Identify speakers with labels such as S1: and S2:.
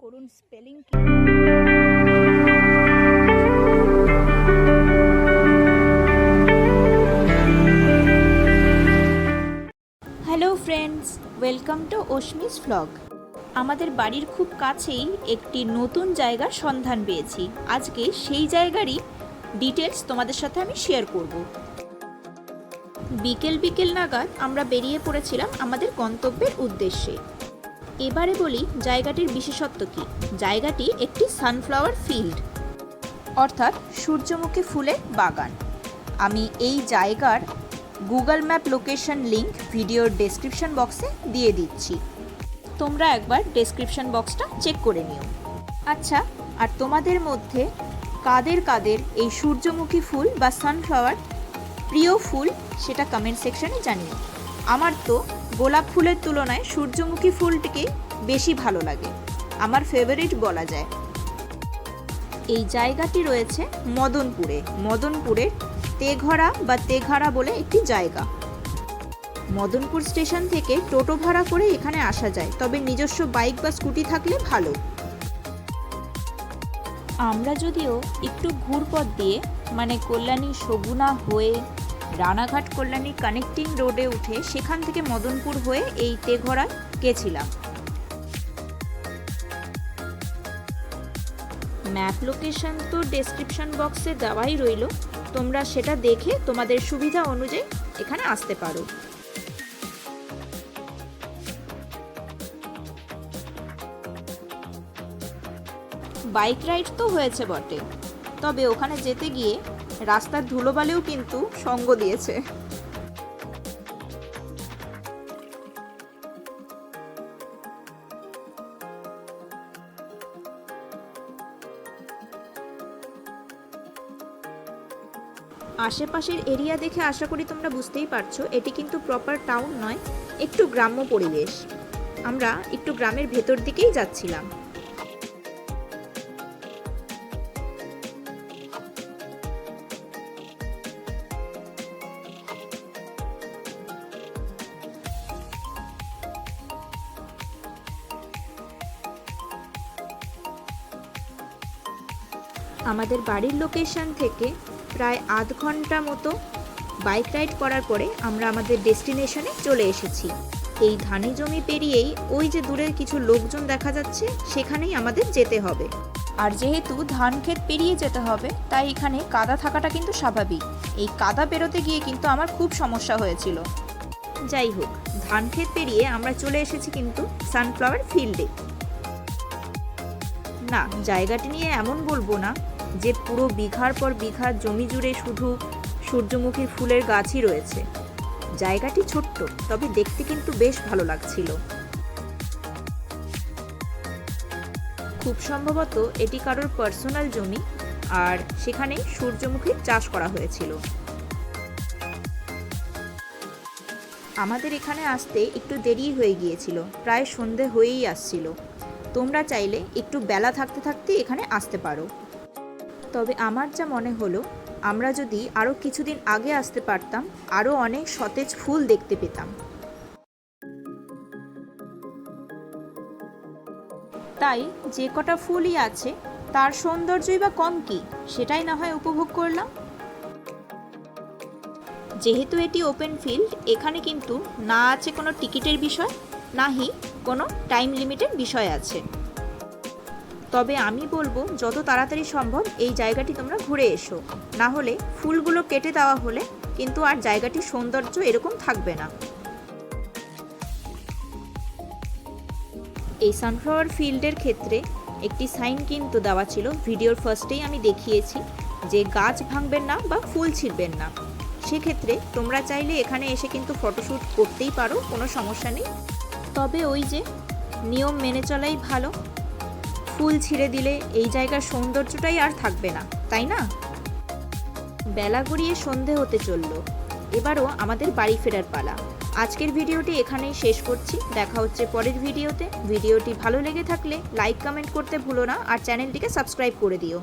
S1: করুন স্পেলিং কি? Hello friends welcome to Ashmi's vlog আমাদের বাড়ির খুব কাছেই একটি নতুন জায়গার সন্ধান পেয়েছি। আজকে সেই জায়গারই ডিটেলস তোমাদের সাথে আমি শেয়ার করব। বিকেল বিকেল নাগাদ আমরা বেরিয়ে পড়েছিলাম আমাদের গন্তব্যের উদ্দেশ্যে। এবারে বলি জায়গাটির বিশেষত্ব কি? জায়গাটি একটি সানফ্লাওয়ার ফিল্ড অর্থাৎ সূর্যমুখী ফুলের বাগান। আমি এই জায়গার গুগল ম্যাপ লোকেশন লিংক ভিডিওর ডেসক্রিপশন বক্সে দিয়ে দিচ্ছি। তোমরা একবার ডেসক্রিপশন বক্সটা চেক করে নিও। আচ্ছা আর তোমাদের মধ্যে কাদের কাদের এই সূর্যমুখী ফুল বা সানফ্লাওয়ার প্রিয় ফুল সেটা কমেন্ট সেকশনে জানিও। আমার তো গোলাপ ফুলের তুলনায় সূর্যমুখী ফুলটিকে বেশি ভালো লাগে। আমার ফেভারিট বলা যায়। এই জায়গাটি রয়েছে মদনপুরে। মদনপুরের তেঘরা বা তেঘারা বলে একটি জায়গা। মদনপুর স্টেশন থেকে টোটো ভাড়া করে এখানে আসা যায়, তবে নিজস্ব বাইক বা স্কুটি থাকলে ভালো। আমরা যদিও একটু ঘুরপথ দিয়ে মানে কল্যাণী সগুনা হয়ে, রানাঘাট কল্যাণী কানেক্টিং রোডে উঠে সেখান থেকে মদনপুর হয়ে এই তেঘরা গেছিলাম। ম্যাপ লোকেশন তো ডেসক্রিপশন বক্সে দেওয়াই রইল। তোমরা সেটা দেখে তোমাদের সুবিধা অনুযায়ী এখানে আসতে পারো। বাইক রাইড তো হয়েছে বটে। তবে ওখানে যেতে গিয়ে রাস্তার ধুলোবালিও কিন্তু সঙ্গ দিয়েছে। আশেপাশের এরিয়া দেখে আশা করি তোমরা বুঝতেই পারছ, এটি কিন্তু প্রপার টাউন নয়, একটু গ্রাম্য পরিবেশ। আমরা একটু গ্রামের ভেতর দিকেই যাচ্ছিলাম। আমাদের বাড়ির লোকেশন থেকে প্রায় আধ ঘণ্টা মতো বাইক রাইড করার পরে আমরা আমাদের ডেস্টিনেশনে চলে এসেছি। এই ধানি জমি পেরিয়েই ওই যে দূরের কিছু লোকজন দেখা যাচ্ছে, সেখানেই আমাদের যেতে হবে। আর যেহেতু ধান ক্ষেত পেরিয়ে যেতে হবে, তাই এখানে কাদা থাকাটা কিন্তু স্বাভাবিক। এই কাদা পেরোতে গিয়ে কিন্তু আমার খুব সমস্যা হয়েছিল। যাই হোক, ধান ক্ষেত পেরিয়ে আমরা চলে এসেছি কিন্তু সানফ্লাওয়ার ফিল্ডে না, জায়গাটি নিয়ে এমন বলব না। যে পুরো বিঘার পর বিঘা জমি জুড়ে শুধু সূর্যমুখী ফুলের গাছই রয়েছে। জায়গাটি ছোট্ট, তবে দেখতে কিন্তু বেশ ভালো লাগছিল। খুব সম্ভবত এটি কারোর পার্সোনাল জমি, আর সেখানে সূর্যমুখীর চাষ করা হয়েছিল। আমাদের এখানে আসতে একটু দেরি হয়ে গিয়েছিল, প্রায় সন্ধে হয়েই আসছিল। তোমরা চাইলে একটু বেলা থাকতে থাকতে এখানে আসতে পারো। তবে আমার যা মনে হলো, আমরা যদি আরও কিছুদিন আগে আসতে পারতাম আরও অনেক সতেজ ফুল দেখতে পেতাম। তাই যে কটা ফুলই আছে, তার সৌন্দর্যই বা কম কি, সেটাই না হয় উপভোগ করলাম। যেহেতু এটি ওপেন ফিল্ড এখানে কিন্তু না আছে কোনো টিকিটের বিষয়, নাহি কোনো টাইম লিমিটের বিষয় আছে। তবে আমি বলব, যত তাড়াতাড়ি সম্ভব এই জায়গাটি তোমরা ঘুরে এসো। না হলে ফুলগুলো কেটে দেওয়া হলে কিন্তু আর জায়গাটির সৌন্দর্য এরকম থাকবে না। এই সানফ্লাওয়ার ফিল্ডের ক্ষেত্রে একটি সাইন কিন্তু দেওয়া ছিল। ভিডিওর ফার্স্টেই আমি দেখিয়েছি যে গাছ ভাঙবেন না বা ফুল ছিঁড়বেন না। সেক্ষেত্রে তোমরা চাইলে এখানে এসে কিন্তু ফটোশ্যুট করতেই পারো, কোনো সমস্যা নেই। তবে ওই যে নিয়ম মেনে চলাই ভালো ফুল ছিঁড়ে দিলে এই জায়গার সৌন্দর্যটাই আর থাকবে না, তাই না? বেলা গড়িয়ে সন্ধে হতে চলল। এবারও আমাদের বাড়ি ফেরার পালা। আজকের ভিডিওটি এখানেই শেষ করছি। দেখা হচ্ছে পরের ভিডিওতে। ভিডিওটি ভালো লেগে থাকলে লাইক, কমেন্ট করতে ভুলো না আর চ্যানেলটিকে সাবস্ক্রাইব করে দিও।